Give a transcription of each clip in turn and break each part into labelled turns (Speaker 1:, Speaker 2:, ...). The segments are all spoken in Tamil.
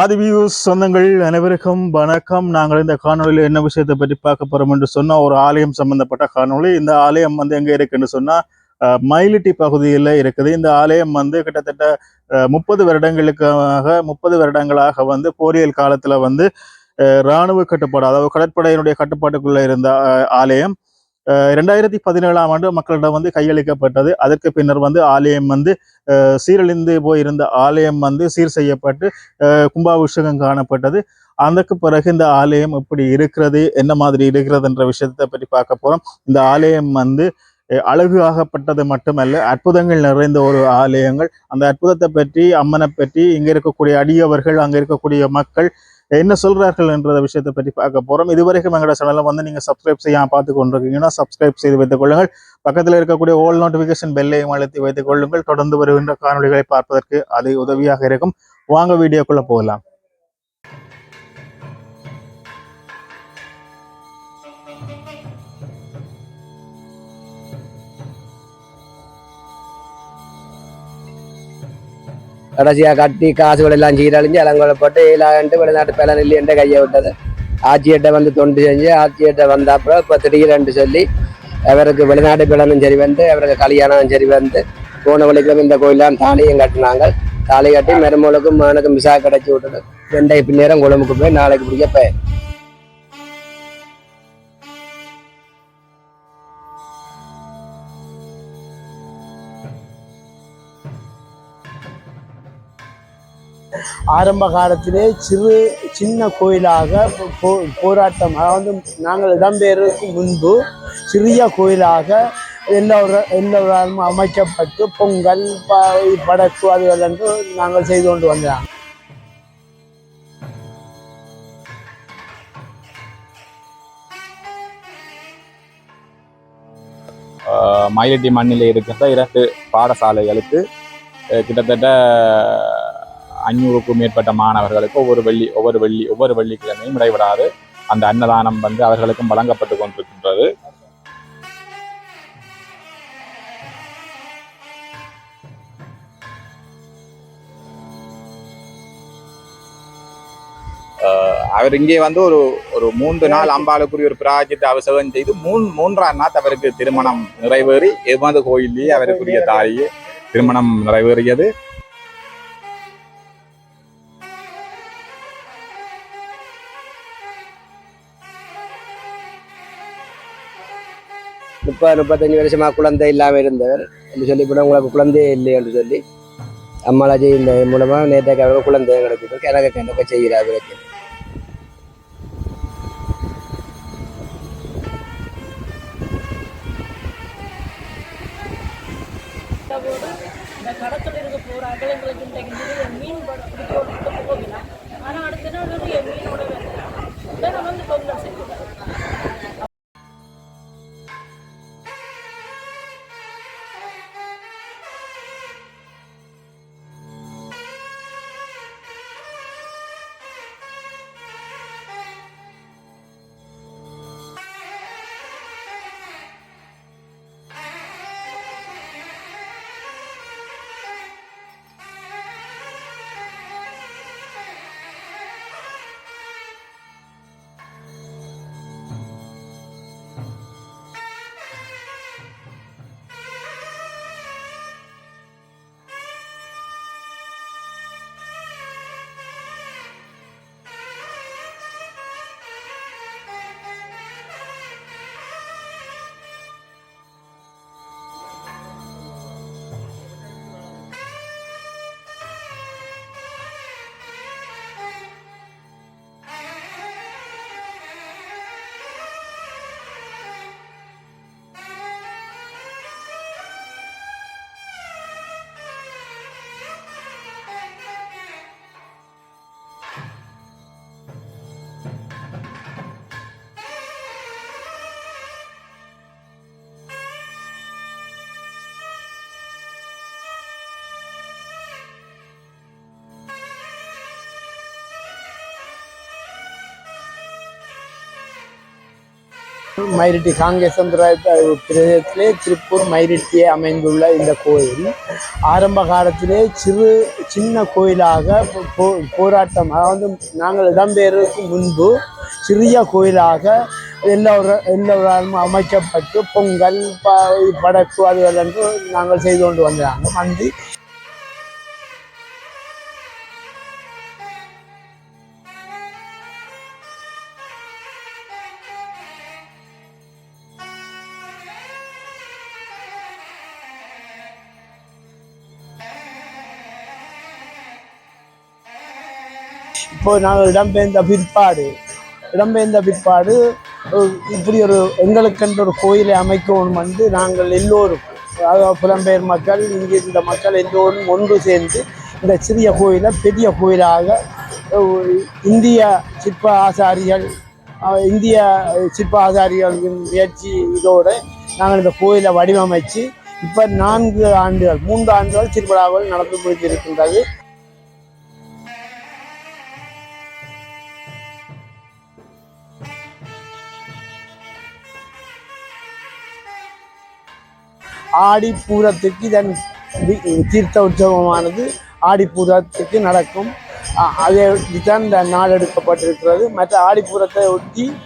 Speaker 1: ஆதிவியூஸ் சொந்தங்கள் அனைவருக்கும் வணக்கம். நாங்கள் இந்த காணொலியில் என்ன விஷயத்தை பற்றி பார்க்க போறோம் என்று சொன்னால் ஒரு ஆலயம் சம்பந்தப்பட்ட காணொளி. இந்த ஆலயம் வந்து எங்கே இருக்குன்னு சொன்னால் மயிலிட்டி பகுதியில் இருக்குது. இந்த ஆலயம் வந்து கிட்டத்தட்ட முப்பது வருடங்களுக்காக முப்பது வருடங்களாக வந்து போரியல் காலத்தில் வந்து இராணுவ கட்டுப்பாடு அதாவது கடற்படையினுடைய கட்டுப்பாட்டுக்குள்ளே இருந்த ஆலயம். ரெண்டாயிரத்தி பதினேழாம் ஆண்டு மக்களிடம் வந்து கையளிக்கப்பட்டது. அதற்கு பின்னர் வந்து ஆலயம் வந்து சீரழிந்து போயிருந்த ஆலயம் வந்து சீர் செய்யப்பட்டு அஹ், கும்பாபிஷேகம் காணப்பட்டது. அதற்கு பிறகு இந்த ஆலயம் எப்படி இருக்கிறது என்ன மாதிரி இருக்கிறது என்ற விஷயத்தை பற்றி பார்க்க போகிறோம் இந்த ஆலயம் வந்து அழகு ஆகப்பட்டது மட்டுமல்ல அற்புதங்கள் நிறைந்த ஒரு ஆலயங்கள். அந்த அற்புதத்தை பற்றி அம்மனை பற்றி இங்கே இருக்கக்கூடிய அடியவர்கள் அங்கே இருக்கக்கூடிய மக்கள் என்ன சொல்றார்கள் என்ற விஷயத்தை பற்றி பார்க்க போறோம். இதுவரைக்கும் எங்களோட சேனலை வந்து நீங்க சப்ஸ்கிரைப் செய்யாம பார்த்து கொண்டிருக்கீங்கன்னா சப்ஸ்கிரைப் செய்து வைத்துக் கொள்ளுங்கள். பக்கத்தில் இருக்கக்கூடிய ஓல் நோட்டிஃபிகேஷன் பெல்லையும் அழுத்தி வைத்துக் கொள்ளுங்கள். தொடர்ந்து வருகின்ற காணொளிகளை பார்ப்பதற்கு அது உதவியாக இருக்கும். வாங்க வீடியோக்குள்ள போகலாம்.
Speaker 2: கடைசியாக கட்டி காசுகளெல்லாம் சீரழிஞ்சு அலங்கோல போட்டு ஏழாண்டு வெளிநாட்டு பலன் இல்லையென்ற கையை விட்டது ஆட்சியிட்ட வந்து தொண்டு செஞ்சு ஆட்சியிட்ட வந்த அப்புறம் இப்போ திடீரென்று சொல்லி அவருக்கு வெளிநாட்டு பலனும் சரி வந்து அவருக்கு கல்யாணம் சரி வந்து போன வழிக்கும் இந்த கோயிலாம் தாலியும் கட்டினாங்க தாலி கட்டி மருமகளுக்கும் மகனுக்கும் விசா கிடைச்சி விட்டது ரெண்டை பின்னேரம் கொழும்புக்கு போய் நாளைக்கு பிடிக்க போய்
Speaker 3: ஆரம்ப காலத்திலே சிறு சின்ன கோயிலாக போ- போராட்டம் அதாவது நாங்கள் இடம்பெயருக்கு முன்பு சிறிய கோயிலாக எல்லோரும் எல்லோரும் அமைக்கப்பட்டு பொங்கல் ப- படக்கு அதுகள் என்று நாங்கள் செய்து கொண்டு வந்தோம்.
Speaker 4: மயிலட்டி மண்ணில் இருக்கின்ற இரண்டு பாடசாலைகளுக்கு கிட்டத்தட்ட அஞ்சூறுக்கும் மேற்பட்ட மாணவர்களுக்கு ஒவ்வொரு வெள்ளி ஒவ்வொரு வெள்ளி ஒவ்வொரு வெள்ளிக்கிழமையும் இடைவிடாது. அந்த அன்னதானம் வந்து அவர்களுக்கும் வழங்கப்பட்டு கொண்டிருக்கின்றது. ஆஹ் அவர் இங்கே வந்து ஒரு ஒரு மூன்று நாள் அம்பாளுக்குரிய ஒரு பிராஜத்தை அவசரம் செய்து மூன் மூன்றாம் நாள் அவருக்கு திருமணம் நிறைவேறி எமது கோயிலேயே அவருக்குரிய தாயே திருமணம் நிறைவேறியது.
Speaker 2: முப்பது முப்பத்தஞ்சு வருஷமாக குழந்தை இல்லாமல் இருந்தவர் என்று சொல்லி இப்போ உங்களுக்கு குழந்தையே இல்லை என்று சொல்லி அம்மாலாஜி இந்த மூலமாக நேற்றைக்கு அவருக்கு குழந்தை கிடைச்சிருக்கு கிழக்க கிணக்க செய்கிறார் அவருக்கு
Speaker 5: கடத்தில் இருக்க போறார்கள் எங்களுக்கு இன்றைக்கு மீன் பிடிக்க போகலாம் ஆனால் அடுத்த நாள் நிறைய மீனோட வேண்டாம் உடனே வந்து பொங்கல் செய்கிறார்.
Speaker 3: மயிரிட்டி காங்கேசந்திர பிரதேசத்திலே திருப்பூர் மயிரிட்டியே அமைந்துள்ள இந்த கோயில். ஆரம்ப காலத்திலே சிறு சின்ன கோயிலாக போ- போராட்டம் அதாவது நாங்கள் இடம்பெயர்வதற்கு முன்பு சிறிய கோயிலாக எல்லோரும் எல்லோராலும் அமைக்கப்பட்டு பொங்கல் ப படைப்பு அதுவெல்லாம் நாங்கள் செய்து கொண்டு வந்தாங்க வந்து இப்போ நாங்கள் இடம்பெயர்ந்த பிற்பாடு இடம்பெயர்ந்த பிற்பாடு இப்படி ஒரு எங்களுக்கென்று ஒரு கோயிலை அமைக்கணும் வந்து நாங்கள் எல்லோரும் அதாவது புலம்பெயர் மக்கள் இங்கே இருந்த மக்கள் எல்லோரும் ஒன்று சேர்ந்து இந்த சிறிய கோயிலை பெரிய கோயிலாக இந்திய சிற்ப ஆசாரிகள் இந்திய சிற்ப ஆசாரிகளின் முயற்சி இதோடு நாங்கள் இந்த கோயிலை வடிவமைச்சு இப்போ நான்கு ஆண்டுகள் மூன்று ஆண்டுகள் திருவிழாவில் நடந்து முடிந்திருக்கின்றது. ஆடி பூரத்துக்கு இதன் தீர்த்த உற்சவமானது ஆடி பூரத்துக்கு நடக்கும். அ- அதை தான் இந்த நாள் எடுக்கப்பட்டிருக்கிறது. மற்ற ஆடிப்பூரத்தை ஒட்டி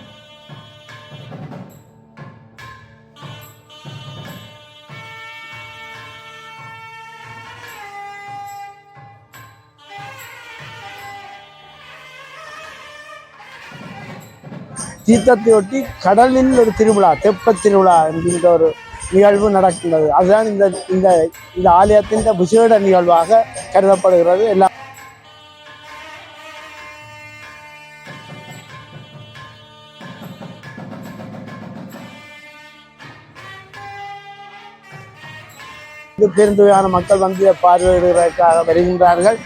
Speaker 3: தீர்த்தத்தை ஒட்டி கடலில் ஒரு திருவிழா தெப்பத் திருவிழா என்கின்ற ஒரு நிகழ்வு நடக்கின்றது. அதுதான் இந்த இந்த இந்த ஆலயத்தின் விசேட நிகழ்வாக கருதப்படுகிறது. எல்லா இது பெருந்தொகையான மக்கள் வந்து பார்வையிடுவதற்காக வருகின்றார்கள்.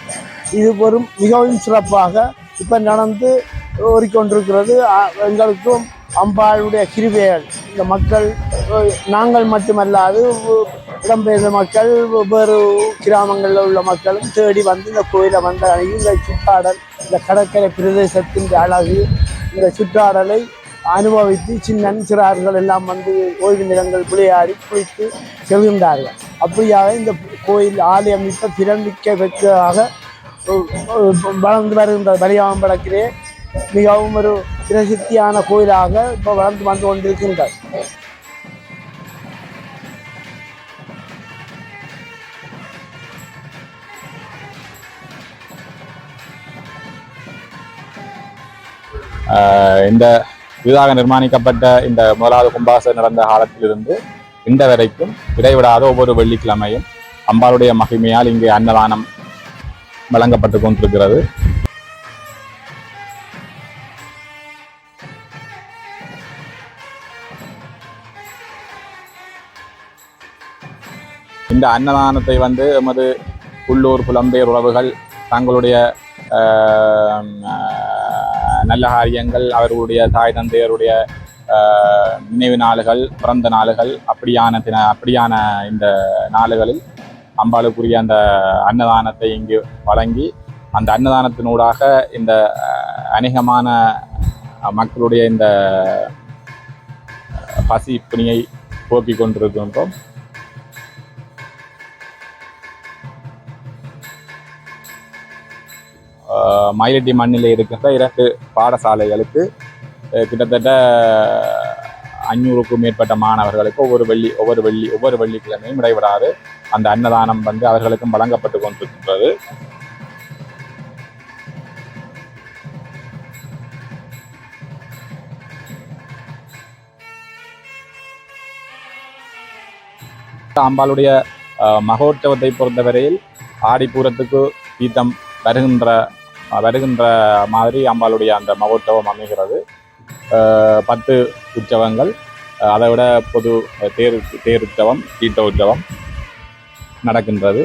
Speaker 3: இது ஒரு மிகவும் சிறப்பாக இப்போ நடந்து ஓடிக்கொண்டிருக்கிறது. எங்களுக்கும் அம்பாளுடைய கிருபைகள் இந்த மக்கள் நாங்கள் மட்டுமல்லாது இடம்பெயர்ந்த மக்கள் வேறு கிராமங்களில் உள்ள மக்களும் தேடி வந்து இந்த கோயிலை வந்த இந்த சுற்றாடல் இந்த கடற்கரை பிரதேசத்தின் அழகு இந்த சுற்றாடலை அனுபவித்து சின்னன் சிறார்கள் எல்லாம் வந்து ஓய்வு நிலங்கள் விளையாடி குளித்து செல்கின்றார்கள். அப்படியாக இந்த கோயில் ஆலயம் இப்போ திறமிக்க வைத்ததாக வளர்ந்து வருகின்ற வலியாம்பலத்திலே மிகவும் ஒரு பிரசித்தியான கோயிலாக இப்போ வளர்ந்து வந்து
Speaker 4: கொண்டிருக்கின்றார் இந்த புதிதாக நிர்மாணிக்கப்பட்ட இந்த முதலாவது கும்பாசம் நடந்த காலத்திலிருந்து இந்த வரைக்கும் இடைவிடாத ஒவ்வொரு வெள்ளிக்கிழமையும் அம்பாளுடைய மகிமையால் இங்கே அன்னதானம் வழங்கப்பட்டு கொண்டிருக்கிறது. இந்த அன்னதானத்தை வந்து எமது உள்ளூர் புலம்பெயர் உறவுகள் தங்களுடைய நல்ல காரியங்கள் அவர்களுடைய தாய் தந்தையருடைய நினைவு நாளுகள் பிறந்த நாளுகள் அப்படியான தின அப்படியான இந்த நாளுகளில் அம்பாளுக்குரிய அந்த அன்னதானத்தை இங்கு வழங்கி அந்த அன்னதானத்தினூடாக இந்த அநேகமான மக்களுடைய இந்த பசி பிணியை போக்கிக் கொண்டிருக்கின்றோம். மயிலட்டி மண்ணில் இருக்கின்ற இரண்டு பாடசாலைகளுக்கு கிட்டத்தட்ட அஞ்சூறுக்கும் மேற்பட்ட மாணவர்களுக்கு ஒவ்வொரு வெள்ளி ஒவ்வொரு வெள்ளி ஒவ்வொரு வெள்ளிக்கிழமையும் இடைவிடாது. அந்த அன்னதானம் வந்து அவர்களுக்கும் வழங்கப்பட்டு கொண்டிருக்கின்றது. அம்பாளுடைய மகோற்சவத்தை பொறுத்தவரையில் ஆடிப்பூரத்துக்கு தீர்த்தம் வருகின்ற வருகின்ற மாதிரி அம்பாளுடைய அந்த மகோற்சவம் அமைகிறது. பத்து உற்சவங்கள். அதை விட பொது தேர் தேர் உற்சவம் தீர்த்த உற்சவம் நடக்கின்றது.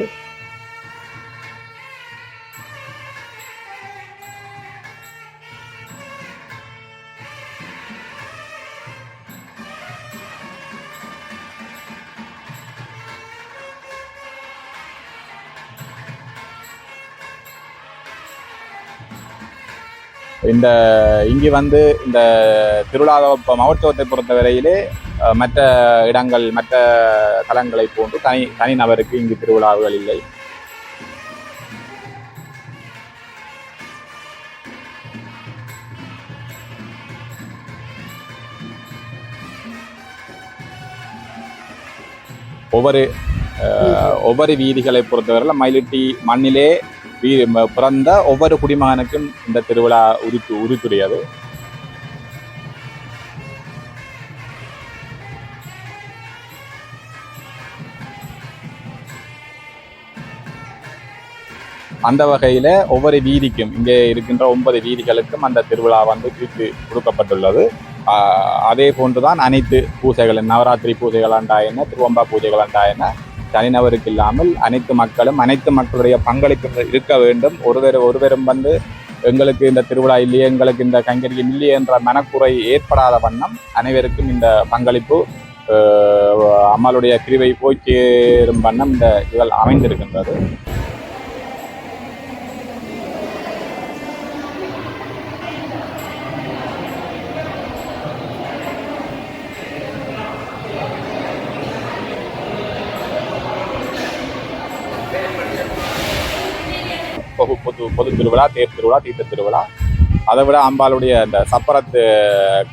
Speaker 4: இந்த இங்கு வந்து இந்த திருவிழாவை மகோத்சவத்தை பொறுத்தவரையிலே மற்ற இடங்கள் மற்ற தலங்களை போன்று தனி தனிநபருக்கு இங்கு திருவிழாவுகள் இல்லை. ஒவ்வொரு ஒவ்வொரு வீதிகளை பொறுத்தவரையில் மயிலிட்டி மண்ணிலே வீ- பிறந்த ஒவ்வொரு குடிமகனுக்கும் இந்த திருவிழா உரித்து உரித்துடையது. அந்த வகையில் ஒவ்வொரு வீதிக்கும் இங்கே இருக்கின்ற ஒன்பது வீதிகளுக்கும் அந்த திருவிழா வந்து பிரித்து கொடுக்கப்பட்டுள்ளது. அதே அதே போன்றுதான் அனைத்து பூஜைகளும் நவராத்திரி பூஜைகள் அண்டாயின திருவம்பா பூஜைகள் அண்டாயின தனிநபருக்கு இல்லாமல் அனைத்து மக்களும் அனைத்து மக்களுடைய பங்களிப்பு இருக்க வேண்டும். ஒருவர் ஒருவரும் வந்து எங்களுக்கு இந்த திருவிழா இல்லையே எங்களுக்கு இந்த கைங்கரியம் இல்லையே என்ற மனக்குறை ஏற்படாத வண்ணம் அனைவருக்கும் இந்த பங்களிப்பு அம்மாளுடைய கிருவை போய் சேரும் வண்ணம் இந்த இதழ் அமைந்திருக்கின்றது. பொது பொது பொது திருவிழா தேர் திருவிழா தீர்த்த திருவிழா. அதை விட அம்பாளுடைய இந்த சப்பரத்து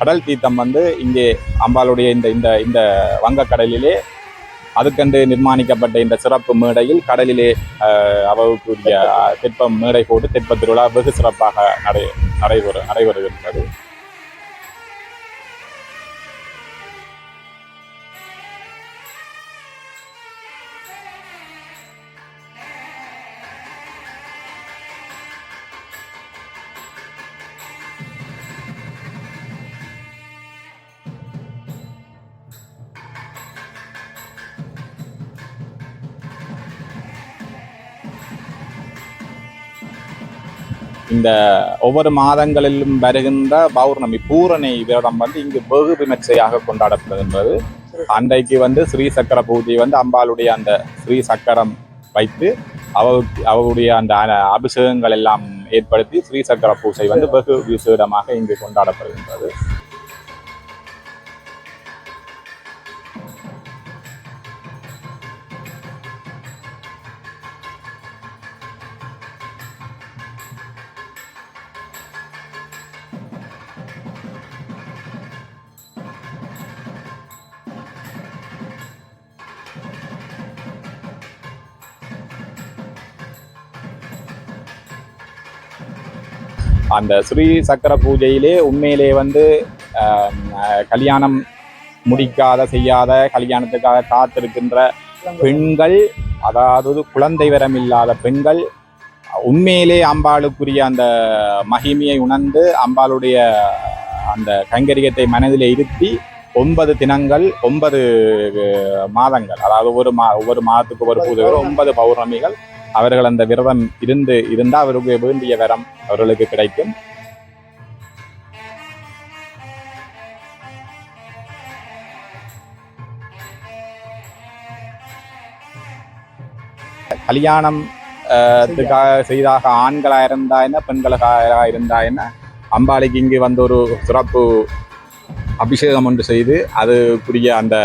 Speaker 4: கடல் தீர்த்தம் வந்து இங்கே அம்பாளுடைய இந்த இந்த இந்த வங்கக்கடலிலே அதுக்கென்று நிர்மாணிக்கப்பட்ட இந்த சிறப்பு மேடையில் கடலிலே அவருக்குரிய தெப்பம் மேடை போட்டு தெப்ப திருவிழா வெகு சிறப்பாக நடை நடைபெறு நடைபெறுகின்றது. இந்த ஒவ்வொரு மாதங்களிலும் வருகின்ற பௌர்ணமி பூரணி விரதம் வந்து இங்கு வெகு விமர்சையாக கொண்டாடப்படுகின்றது அன்றைக்கு வந்து ஸ்ரீ சக்கர பூஜை வந்து அம்பாளுடைய அந்த ஸ்ரீ சக்கரம் வைத்து அவருக்கு அவருடைய அந்த அபிஷேகங்கள் எல்லாம் ஏற்படுத்தி ஸ்ரீ சக்கர பூஜை வந்து வெகு விசேடமாக இங்கு கொண்டாடப்படுகின்றது. அந்த ஸ்ரீ சக்கர பூஜையிலே உண்மையிலே வந்து கல்யாணம் முடிக்காத செய்யாத கல்யாணத்துக்காக காத்திருக்கின்ற பெண்கள் அதாவது குழந்தை வரம் இல்லாத பெண்கள் உண்மையிலே அம்பாளுக்குரிய அந்த மகிமையை உணர்ந்து அம்பாளுடைய அந்த கைங்கரியத்தை மனதிலே இருத்தி ஒன்பது தினங்கள் ஒன்பது மாதங்கள் அதாவது ஒரு மா ஒவ்வொரு மாதத்துக்கு ஒரு பூஜை ஒன்பது பௌர்ணமிகள் அவர்கள் அந்த விரதம் இருந்து இருந்தால் அவருக்கு வேண்டிய வரம் அவர்களுக்கு கிடைக்கும். கல்யாணம் செய்தாக ஆண்களாக இருந்தா என்ன பெண்களாக இருந்தா என்ன அம்பாளைக்கு இங்கு வந்து ஒரு சிறப்பு அபிஷேகம் ஒன்று செய்து அதுக்குரிய அந்த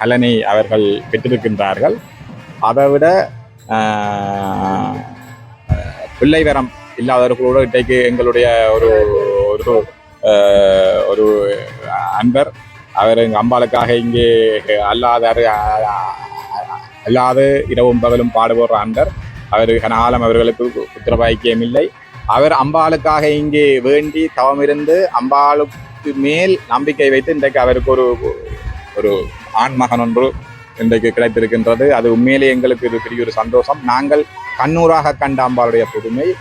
Speaker 4: கலனை அவர்கள் பெற்றிருக்கின்றார்கள். அதை விட பிள்ளை வரம் இல்லாதவர்களோட இன்றைக்கு எங்களுடைய ஒரு ஒரு ஒரு அன்பர். அவர் எங்கள் அம்பாளுக்காக இங்கே அல்லாதார் அல்லாது இரவும் பகலும் பாடுபடுற அன்பர். அவர் கனகாலம் அவர்களுக்கு புத்திர இல்லை. அவர் அம்பாளுக்காக இங்கே வேண்டி தவமிருந்து அம்பாளுக்கு மேல் நம்பிக்கை வைத்து இன்றைக்கு அவருக்கு ஒரு ஒரு ஆண் மகன் ஒன்று இன்றைக்கு கிடைத்திருக்கின்றது. அது உண்மையிலே எங்களுக்கு இது பெரிய ஒரு சந்தோஷம். நாங்கள் கண்ணூராக கண்ட அம்பாளுடைய புதுமை.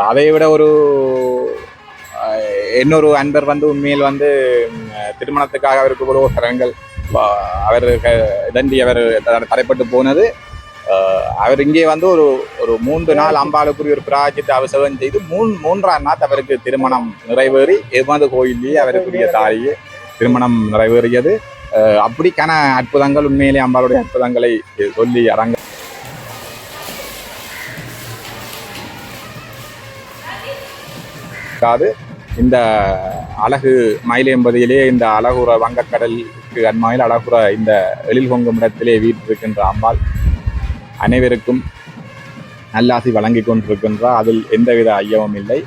Speaker 4: அதை விட ஒரு இன்னொரு அன்பர் வந்து உண்மையில் வந்து திருமணத்துக்காக அவருக்கு ஒரு கரங்கள் அவர் இதண்டி அவர் த- தடைப்பட்டு போனது. அவர் இங்கே வந்து ஒரு ஒரு மூன்று நாள் அம்பாளுக்குரிய ஒரு பிராஜித்து அவசரம் செய்து மூன் மூன்றாம் நாள் அவருக்கு திருமணம் நிறைவேறி எமது கோயிலேயே அவருக்குரிய தாயே திருமணம் நிறைவேறியது. அப்படிக்கான அற்புதங்கள் உண்மையிலே அம்பாளுடைய அற்புதங்களை சொல்லி அரங்க இந்த அழகு மயில் இந்த அழகுற வங்கக்கடலுக்கு அண்மையில் அழகுற இந்த எழில் பொங்கும் இடத்திலே வீற்றிருக்கின்ற அம்பாள் அனைவருக்கும் நல்லாசி வழங்கி கொண்டிருக்கின்றார் அதில் எந்தவித ஐயமும் இல்லை.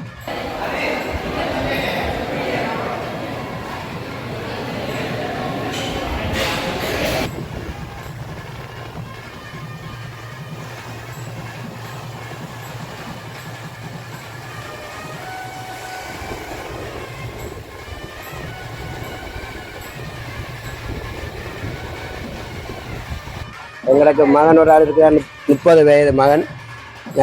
Speaker 2: எங்களுக்கு மகன் ஒரு ஆள் இருக்கிறார் முப்பது வயது மகன்.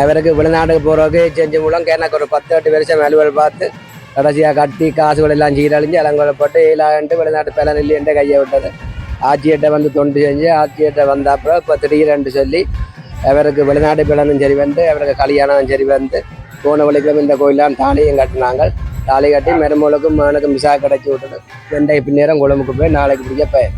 Speaker 2: அவருக்கு வெளிநாட்டுக்கு போகிறவருக்கு செஞ்சு மூலம் எனக்கு ஒரு பத்து எட்டு வருஷம் அலுவல் பார்த்து கடைசியாக கட்டி காசுகள் எல்லாம் சீரழிஞ்சு அலங்கோலப்பட்டு ஏழாண்டு வெளிநாட்டு பல நெல்லியன்ட்டு கையை விட்டது. ஆட்சியிட்ட வந்து தொண்டு செஞ்சு ஆட்சியிட்ட வந்த அப்புறம் இப்போ திடீரென்று சொல்லி அவருக்கு வெளிநாட்டு பிளனும் சரி வந்து அவருக்கு கல்யாணம் சரி வந்து போன வழிக்கும் இந்த கோயிலாம் தாலியும் கட்டினாங்க. தாலி கட்டி மெருமூலுக்கும் மகனுக்கும் விசா கிடைச்சி விட்டது. ரெண்டை பின்னேரம் குழம்புக்கு போய் நாளைக்கு பிடிக்க போய்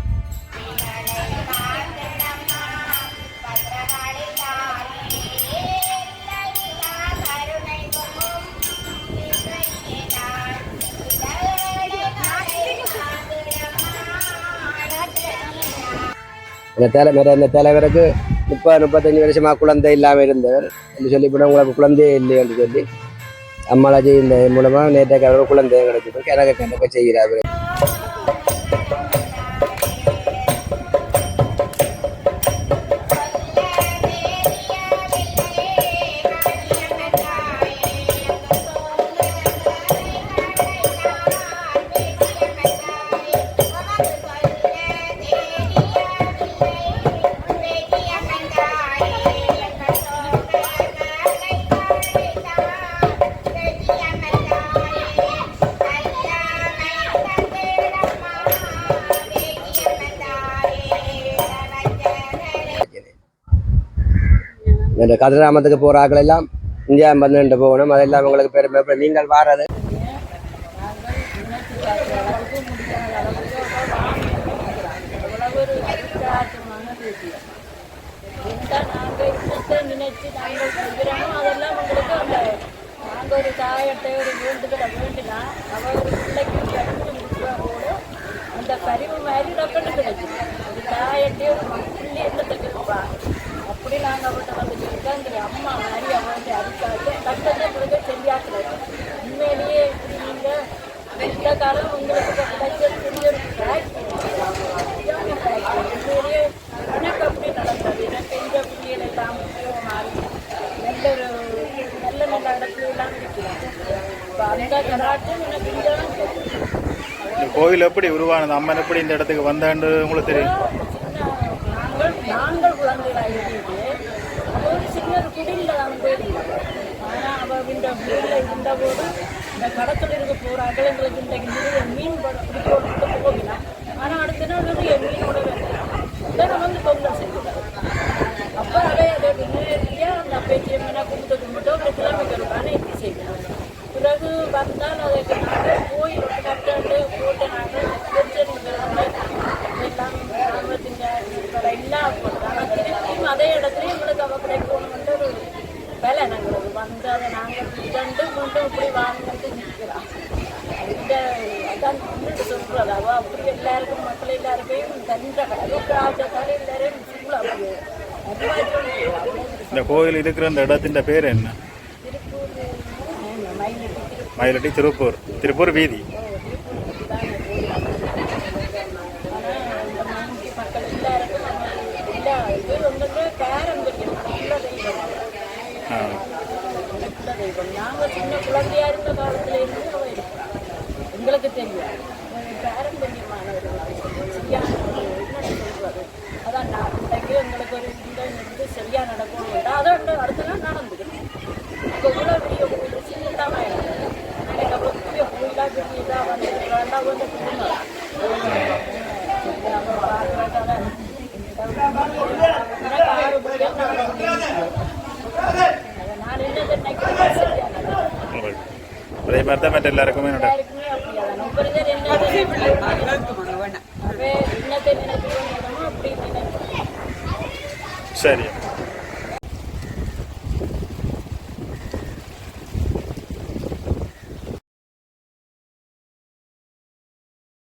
Speaker 2: இந்த தலை மேல இந்த தலைவருக்கு முப்பது முப்பத்தஞ்சு வருஷமா குழந்தை இல்லாமல் இருந்தவர் என்று சொல்லி இப்போ உங்களுக்கு குழந்தையே இல்லை என்று சொல்லி அம்மாலாஜி இந்த மூலமா நேற்றைக்கு அவருக்கு குழந்தை எனக்கு கண்டிப்பாக செய்கிறார் இந்த கதிராமத்துக்கு போகிற ஆக்கள் எல்லாம் இந்தியா வந்துட்டு போகணும். அதெல்லாம் உங்களுக்கு பெருமை நீங்கள் வாரது.
Speaker 5: ஒரு அதிர்ஷ்டமான அந்த ஒரு வேண்டுதலை வேண்டினா அவள் ஒரு பிள்ளைக்கு அந்த மாதிரி டக்குன்னு கிடைக்கும். ஒரு தாயட்டே ஒரு பிள்ளை என்னத்துக்கு இருப்பா அப்படி நாங்கள் அவர்கிட்ட வந்து கேட்காங்கிற அம்மா மாதிரி அவள் அடிக்காது அதுக்காக கஷ்டத்தை கொடுக்க தெரியாதுல உண்மையிலேயே இப்படி நீங்கள் இந்த காலம் உங்களுக்கு கிடைச்ச பெரிய ஒரு உண்மையிலேயே எனக்கு அப்படி நடந்தது எனக்கு எந்த பிள்ளைகள் எல்லாம் மாறி நல்ல ஒரு நல்ல நல்ல இடத்துல எல்லாம் இருக்கிறாங்க இப்போ அந்த கராட்டும் எனக்கு இங்கே தான்
Speaker 1: இந்த கோவில் எப்படி உருவானது? அம்மன் எப்படி இந்த இடத்துக்கு வந்தான்னு உங்களுக்கு தெரியும்
Speaker 5: சின்ன நாங்கள் நாங்கள் குழந்தைகளாக இருந்தது அது ஒரு சின்ன ஒரு குடியில் தான் போயிருந்தோம் ஆனால் அவள் இந்த ஊரில் இருந்தபோது இந்த கடத்தில் இருக்க போகிறாங்க எங்களுக்கு இன்றைக்கு நிறைய மீன் பிடிக்க போகலாம் ஆனால் அடுத்த நாள் வந்து என் மீனோட வேண்டாம் நான் வந்து பொங்கல் செஞ்சுட்டேன் அப்போ அதை அதை நேரடியாக அந்த பேச்சிய மீனை கும்பிட்டு கும்பிட்டு ஒரு கிலோமீட்டர் ஒரு இப்படி செய்வேன் பிறகு வந்தால் அதை நாங்கள் போய் கட்டாண்டு போட்டு நாங்கள் எல்லாம் ஆர்வத்தின் எல்லாம் ஆனால் திருப்பியும் அதே இடத்துல எங்களுக்கு அவ கிடைக்கணும்ன்ற ஒரு வேலை நாங்களுக்கு வந்து அதை நாங்கள் ரெண்டு கொண்டு இப்படி வாங்கிட்டு அதான் முன்னிட்டு சொல்கிறது அப்படி எல்லாருக்கும் மக்கள் எல்லாருக்கையும் தந்த அளவுக்கு ஆச்சத்தால் எல்லாரும் ஃபுல்லாக அப்படியே
Speaker 1: இந்த கோவில் இருக்கிற இந்த இடத்தின் பேர் என்ன?
Speaker 5: மயிலட்டி திருப்பூர்.
Speaker 1: திருப்பூர் வீதி
Speaker 5: ஆனால் இந்த மங்கி மக்கள் எல்லாருக்கும் நம்ம எல்லா இது வந்து பாரம்பரியம் நல்ல தெய்வம்
Speaker 1: ஆ.
Speaker 5: எடுப்போம் நாங்கள் சின்ன குழந்தையா இருந்த காலத்துல இருந்து அவ எடுப்பான் எங்களுக்கு தெரியும். பாரம்பரியமானவர்கள் சரியான என்ன சொல்றது? அதான் நான் இன்றைக்கு எங்களுக்கு ஒரு இந்த இது சரியா நடக்கணும் அதான் அடுத்த நாள் நடந்துக்கணும் இப்போ இவ்வளோ பெரிய கோயில் சின்னதாக எனக்கு அவ்வளோ பெரிய கோயிலாக பெரிய இதாக வந்து வேண்டாம் வந்து குடும்பம் நம்ம பார்க்குறதால எனக்கு ஆறு புரியும் நான் என்னது நினைக்கிறேன் சரியா நடக்கும்
Speaker 1: அதே மாதிரி தான்